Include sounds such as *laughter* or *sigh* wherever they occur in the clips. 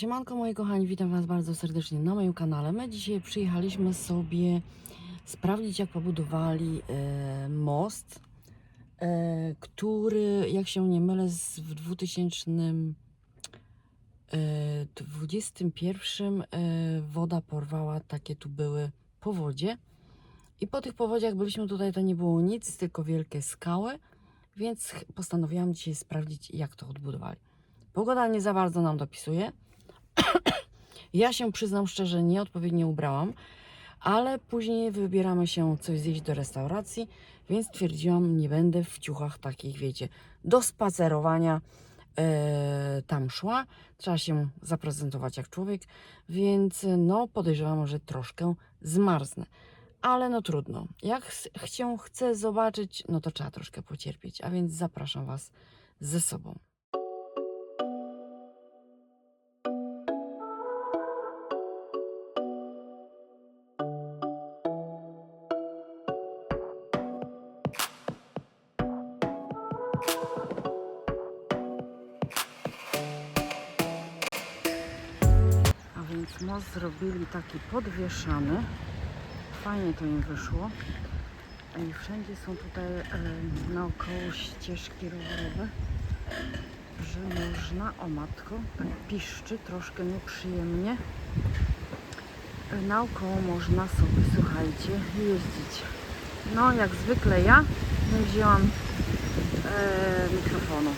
siemanko moi kochani, witam Was bardzo serdecznie na moim kanale. My dzisiaj przyjechaliśmy sobie sprawdzić jak pobudowali e, most, e, który jak się nie mylę z, w 2021 e, woda porwała, takie tu były powodzie. I po tych powodziach byliśmy tutaj, to nie było nic, tylko wielkie skały, więc postanowiłam dzisiaj sprawdzić jak to odbudowali. Pogoda nie za bardzo nam dopisuje. Ja się przyznam szczerze, nieodpowiednio ubrałam, ale później wybieramy się coś zjeść do restauracji, więc stwierdziłam, nie będę w ciuchach takich, wiecie, do spacerowania e, tam szła. Trzeba się zaprezentować jak człowiek, więc no podejrzewam, że troszkę zmarznę. Ale no trudno. Jak ch- chcę, chcę zobaczyć, no to trzeba troszkę pocierpieć, a więc zapraszam Was ze sobą. Zrobili taki podwieszany. Fajnie to im wyszło. I wszędzie są tutaj e, naokoło ścieżki rowerowe, że można, o matko, tak piszczy troszkę nieprzyjemnie. E, naokoło można sobie, słuchajcie, jeździć. No, jak zwykle ja nie wzięłam e, mikrofonu.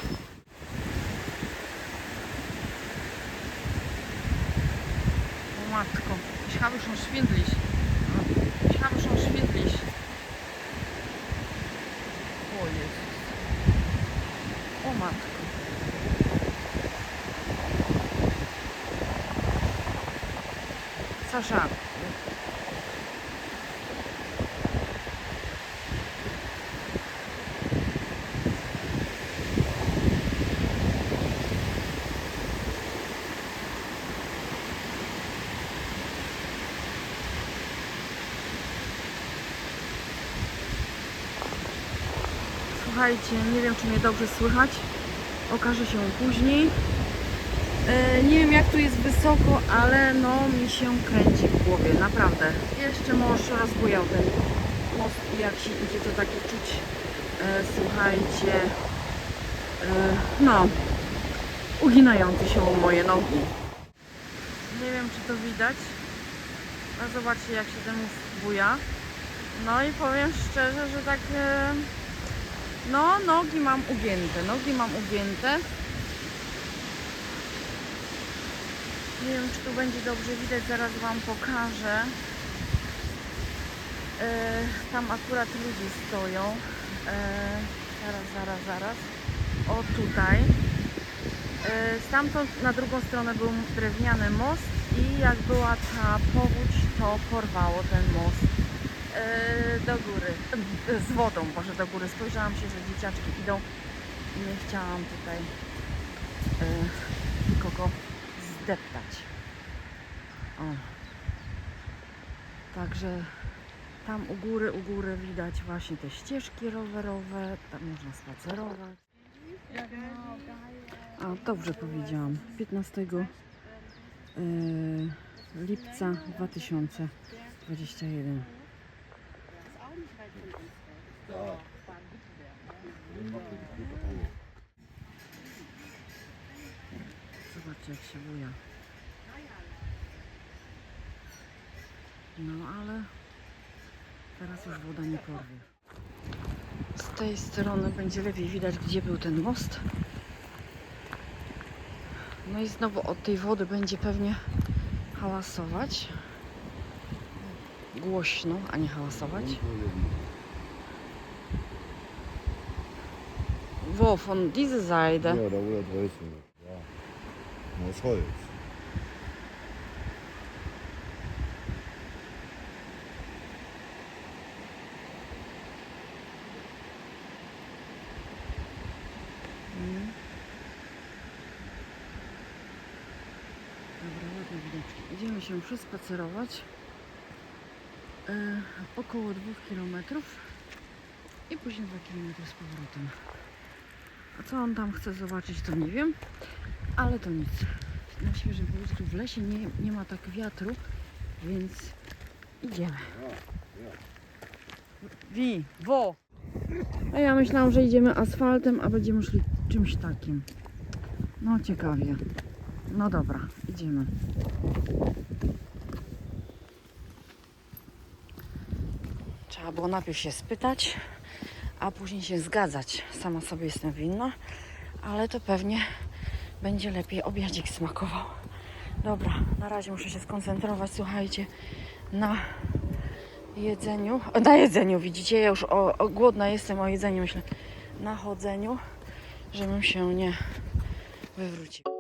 Matko, ich habe schon schwindelig. Ich habe schon schwindelig. O Jezus. O matko. Sasza. Słuchajcie, nie wiem czy mnie dobrze słychać. Okaże się później. E, nie wiem jak tu jest wysoko, ale no mi się kręci w głowie, naprawdę. Jeszcze mąż rozbujał ten most i jak się idzie to takie czuć, e, słuchajcie, e, no, uginające się moje nogi. Nie wiem czy to widać, a zobaczcie jak się ten most buja. No i powiem szczerze, że tak... no, nogi mam ugięte, nogi mam ugięte. Nie wiem, czy tu będzie dobrze widać, zaraz Wam pokażę. E, tam akurat ludzie stoją. E, zaraz, zaraz, zaraz. O, tutaj. E, stamtąd na drugą stronę był drewniany most i jak była ta powódź, to porwało ten most do góry. Z wodą, może do góry. Spojrzałam się, że dzieciaczki idą i nie chciałam tutaj e, nikogo zdeptać. O. Także tam u góry, u góry widać właśnie te ścieżki rowerowe, tam można spacerować. A dobrze powiedziałam. 15 e, lipca 2021. Zobaczcie jak się buja. No ale teraz już woda nie porwie. Z tej strony będzie lepiej widać gdzie był ten most. No i znowu od tej wody będzie pewnie hałasować. Głośno, a nie hałasować. Wo, von dieser Seite. Ja, da wo das Häuschen ist. Ja. Aus Holz. Dobra, ładne widoczki. Idziemy się przespacerować e, około 2 km i później 2 km z powrotem. Co on tam chce zobaczyć, to nie wiem, ale to nic. na świeżym powietrzu. W lesie nie, nie ma tak wiatru, więc idziemy. Wi, wo! A ja myślałam, że idziemy asfaltem, a będziemy szli czymś takim. No ciekawie. No dobra, idziemy. Trzeba było najpierw się spytać, a później się zgadzać. Sama sobie jestem winna, ale to pewnie będzie lepiej obiadzik smakował. Dobra, na razie muszę się skoncentrować, słuchajcie, na jedzeniu. Na jedzeniu, widzicie, ja już o, o, głodna jestem o jedzeniu, myślę. Na chodzeniu, żebym się nie wywrócił.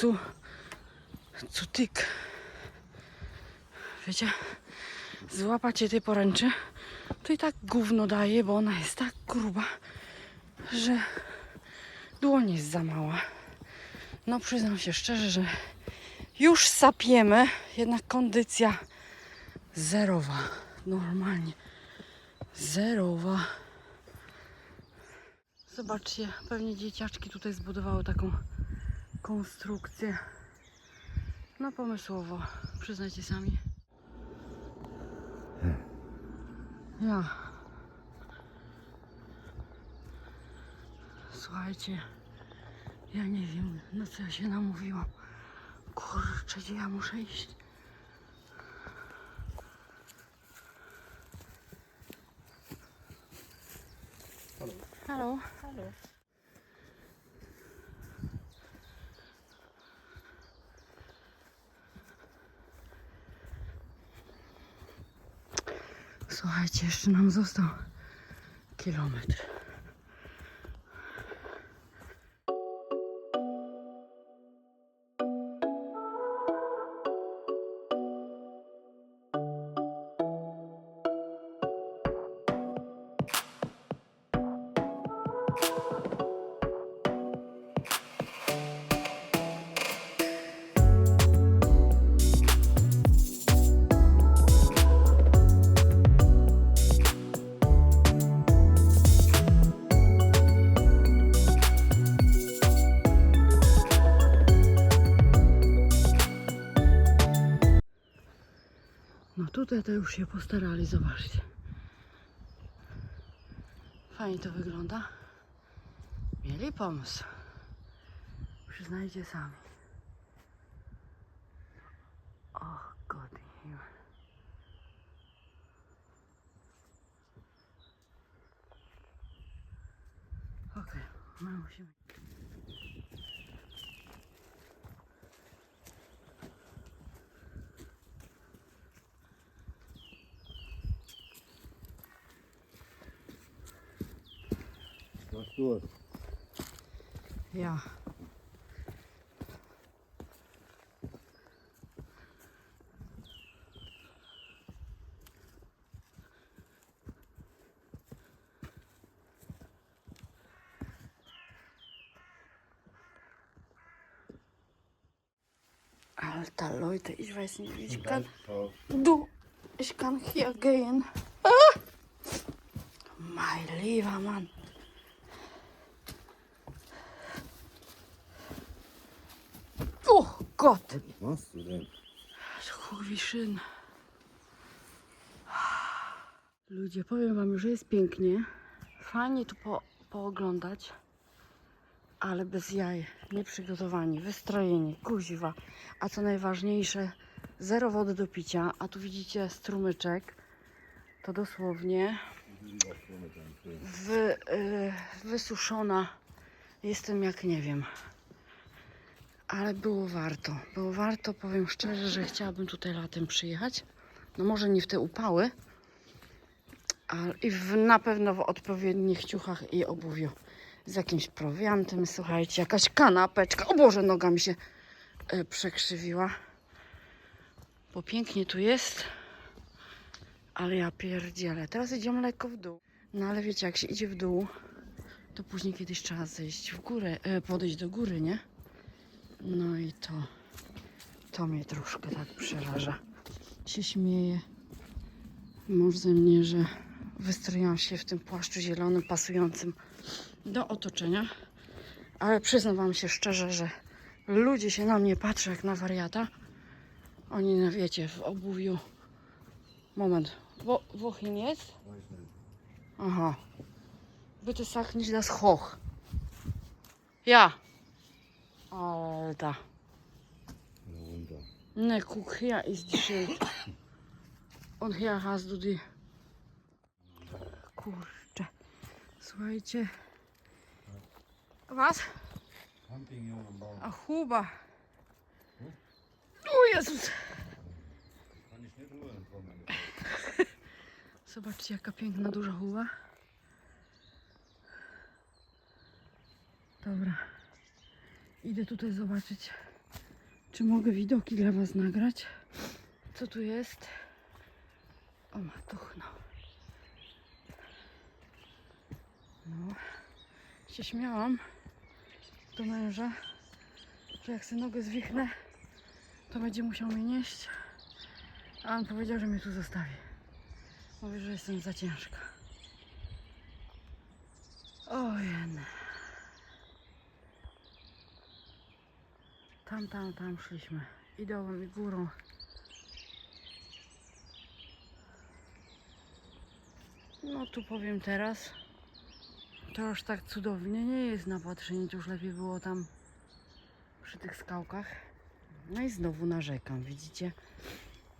Cu... cutyk. Wiecie, złapacie tej poręczy, to i tak gówno daje, bo ona jest tak gruba, że dłoń jest za mała. No przyznam się szczerze, że już sapiemy, jednak kondycja zerowa. Normalnie. Zerowa. Zobaczcie, pewnie dzieciaczki tutaj zbudowały taką konstrukcję. No pomysłowo, przyznajcie sami. Ja. Słuchajcie, ja nie wiem, na co ja się namówiłam. Kurczę, gdzie ja muszę iść? Halo. Halo. Słuchajcie, jeszcze nam został kilometr. To już się postarali, zobaczcie. Fajnie to wygląda. Mieli pomysł. Przyznajcie sami. Och, God heaven. Okej, my musimy. Ja. Alter Leute, ich weiß nicht, wie ich kann. Du, ich kann hier gehen. Ah! Mein lieber Mann. Denn? Kurwiszyn. Ludzie, powiem wam, że jest pięknie. Fajnie tu po, pooglądać, ale bez jaj, nieprzygotowani, wystrojeni, kuźwa. A co najważniejsze, zero wody do picia, a tu widzicie strumyczek. To dosłownie wy, y, wysuszona jestem jak nie wiem. Ale było warto. Było warto, powiem szczerze, że chciałabym tutaj latem przyjechać. No może nie w te upały, ale i w, na pewno w odpowiednich ciuchach i obuwiu. Z jakimś prowiantem, słuchajcie, jakaś kanapeczka. O Boże, noga mi się e, przekrzywiła. Bo pięknie tu jest. Ale ja pierdzielę. Teraz idziemy lekko w dół. No ale wiecie, jak się idzie w dół, to później kiedyś trzeba zejść w górę, e, podejść do góry, nie? No i to, to mnie troszkę tak przeraża. Się śmieję. Mąż ze mnie, że wystroiłam się w tym płaszczu zielonym, pasującym do otoczenia. Ale przyznam wam się szczerze, że ludzie się na mnie patrzą jak na wariata. Oni, no wiecie, w obuwiu. Moment. Wo, jest? Aha. Bitte sag nicht das hoch. Ja. Ja, runter. Ne, guck, hier ist die Schild. Und hier hast du die. Kurczę. Słuchajcie. Was? A Huba. O Jezus. *laughs* Zobaczcie, jaka piękna, duża huba. Dobra. Idę tutaj zobaczyć, czy mogę widoki dla Was nagrać. Co tu jest? O, matuchno. No. Się śmiałam do męża, że jak sobie nogę zwichnę, to będzie musiał mnie nieść. A on powiedział, że mnie tu zostawi. Mówi, że jestem za ciężka. Ojen. Tam, tam, tam szliśmy. I dołem, i górą. No tu powiem teraz. To już tak cudownie nie jest na patrzenie. To już lepiej było tam przy tych skałkach. No i znowu narzekam, widzicie?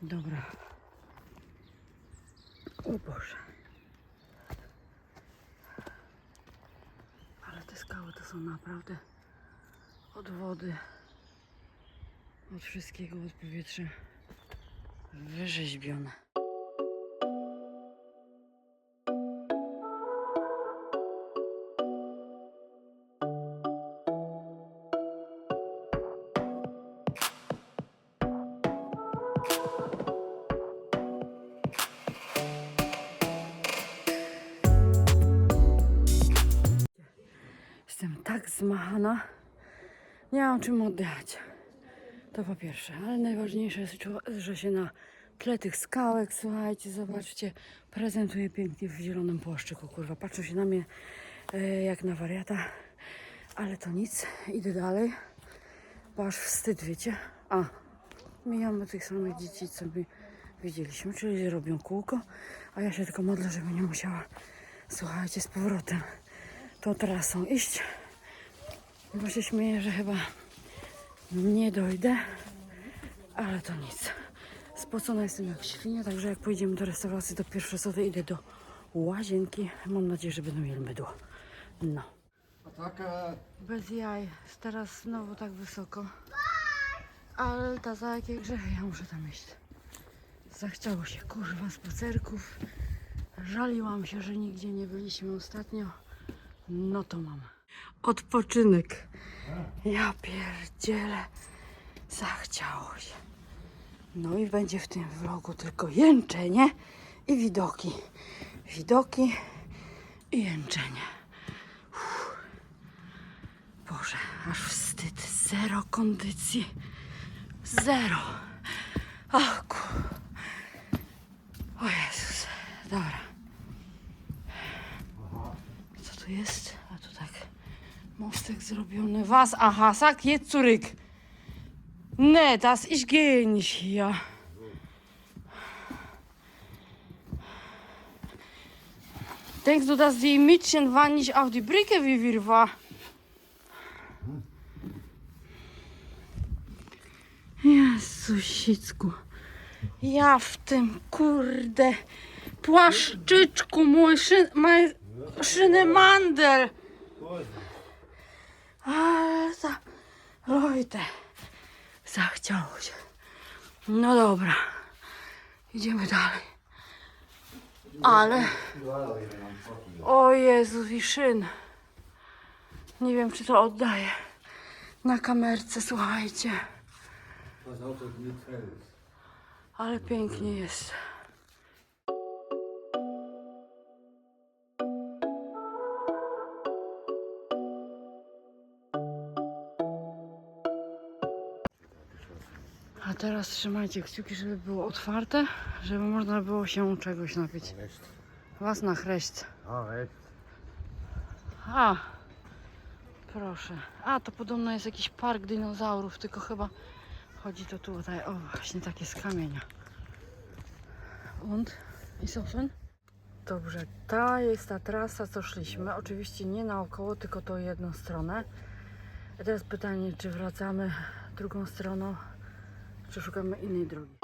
Dobra. O Boże. Ale te skały to są naprawdę od wody, od wszystkiego, od powietrza wyrzeźbione. Jestem tak zmachana. Nie mam czym oddychać. To po pierwsze, ale najważniejsze jest, że się na tle tych skałek, słuchajcie, zobaczcie, prezentuje pięknie w zielonym płaszczyku, kurwa. Patrzą się na mnie e, jak na wariata, ale to nic. Idę dalej, bo aż wstyd, wiecie. A, mijamy tych samych dzieci, co my widzieliśmy, czyli robią kółko, a ja się tylko modlę, żeby nie musiała, słuchajcie, z powrotem tą trasą iść. Bo się śmieję, że chyba nie dojdę, ale to nic. Spocona jestem jak świnia, także jak pojedziemy do restauracji, to pierwsze to idę do łazienki. Mam nadzieję, że będą mieli mydło. No. Attacke! Bez jaj. Teraz znowu tak wysoko. Ale ta za jakie grzechy, ja muszę tam iść. Zachciało się, kurwa, spacerków. Żaliłam się, że nigdzie nie byliśmy ostatnio. No to mam. Odpoczynek. Ja pierdzielę. Zachciało się. No i będzie w tym vlogu tylko jęczenie i widoki. Widoki i jęczenie. Boże, aż wstyd. Zero kondycji. Zero. Ach, ku... O Jezus. Dobra. Co tu jest? A tu tak mostek zrobiony. Was, aha, sag jetzt zurück. Nee, das ich gehe nicht hier. Denkst du, dass die Mädchen waren nicht auf die Brücke, wie wir waren? Jezusicku. Ja w tym kurde płaszczyczku mój szyn, mój szynymandel. Ale za... Leute, zachciało się. No dobra, idziemy dalej. Ale... O Jezu, i szyn. Nie wiem, czy to oddaję na kamerce, słuchajcie. Ale pięknie jest. A teraz trzymajcie kciuki, żeby było otwarte, żeby można było się czegoś napić. Was na chreść. A, proszę. A, to podobno jest jakiś park dinozaurów, tylko chyba chodzi to tutaj, o właśnie takie z kamienia. Und? Ist offen? Dobrze, ta jest ta trasa, co szliśmy. Oczywiście nie naokoło, tylko tą jedną stronę. A teraz pytanie, czy wracamy drugą stroną, czy szukamy innej drogi.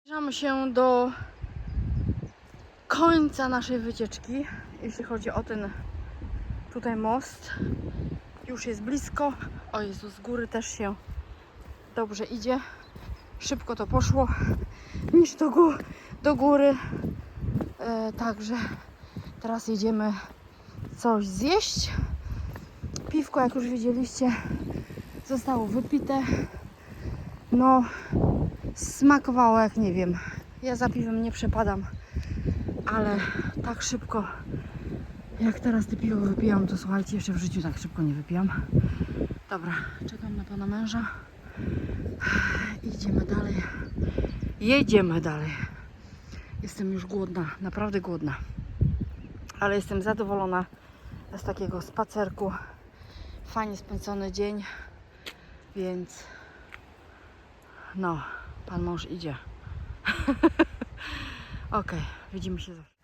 Zbliżamy się do końca naszej wycieczki, jeśli chodzi o ten tutaj most. Już jest blisko. O Jezu, z góry też się dobrze idzie. Szybko to poszło niż do, gó do góry. E, także teraz jedziemy coś zjeść. Piwko, jak już widzieliście, zostało wypite. No, smakowało jak nie wiem. Ja za piwem nie przepadam, ale tak szybko jak teraz te piwo wypijam, to słuchajcie, jeszcze w życiu tak szybko nie wypijam. Dobra, czekam na pana męża. Idziemy dalej. Jedziemy dalej. Jestem już głodna, naprawdę głodna. Ale jestem zadowolona z takiego spacerku. Fajnie spędzony dzień, więc no, pan mąż idzie. *laughs* Okej, widzimy się za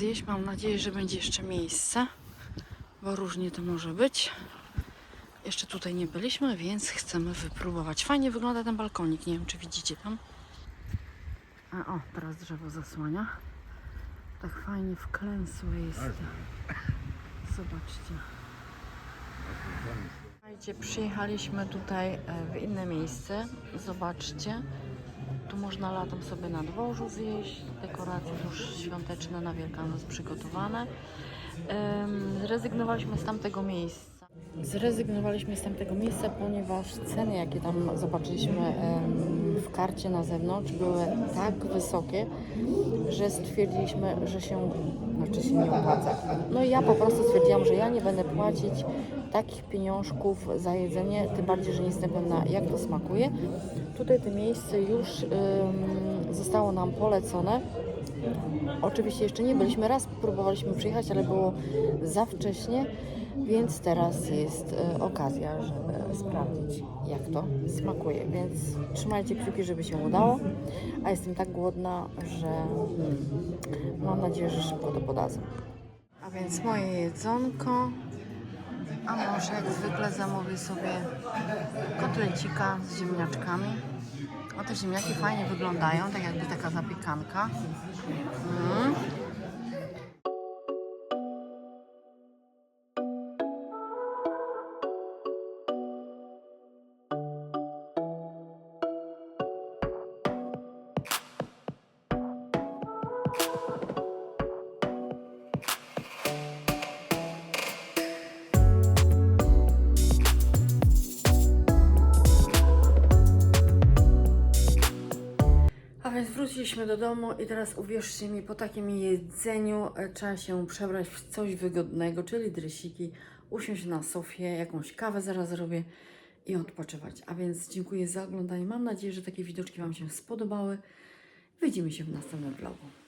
zjeść. Mam nadzieję, że będzie jeszcze miejsce, bo różnie to może być. Jeszcze tutaj nie byliśmy, więc chcemy wypróbować. Fajnie wygląda ten balkonik. Nie wiem, czy widzicie tam. A o, teraz drzewo zasłania. Tak fajnie wklęsłe jest. Zobaczcie. Słuchajcie, przyjechaliśmy tutaj e, w inne miejsce. Zobaczcie. Tu można latem sobie na dworzu zjeść. Dekoracje już świąteczne na Wielkanoc przygotowane. Zrezygnowaliśmy z tamtego miejsca. Zrezygnowaliśmy z tamtego miejsca, ponieważ ceny, jakie tam zobaczyliśmy w karcie na zewnątrz, były tak wysokie, że stwierdziliśmy, że się, znaczy się nie opłaca. No i ja po prostu stwierdziłam, że ja nie będę płacić takich pieniążków za jedzenie, tym bardziej, że nie jestem pewna, jak to smakuje. Tutaj to miejsce już em, zostało nam polecone. Oczywiście jeszcze nie byliśmy, raz próbowaliśmy przyjechać, ale było za wcześnie, więc teraz jest e, okazja, żeby sprawdzić, jak to smakuje. Więc trzymajcie kciuki, żeby się udało. A jestem tak głodna, że hmm, mam nadzieję, że szybko to podadzą. A więc moje jedzonko. A może jak zwykle zamówię sobie kotlecika z ziemniaczkami. O, te ziemniaki fajnie wyglądają, tak jakby taka zapiekanka. Mm. Wróciliśmy do domu i teraz uwierzcie mi, po takim jedzeniu e, trzeba się przebrać w coś wygodnego, czyli dresiki, usiąść na sofie, jakąś kawę zaraz zrobię i odpoczywać. A więc dziękuję za oglądanie. Mam nadzieję, że takie widoczki Wam się spodobały. Widzimy się w następnym vlogu.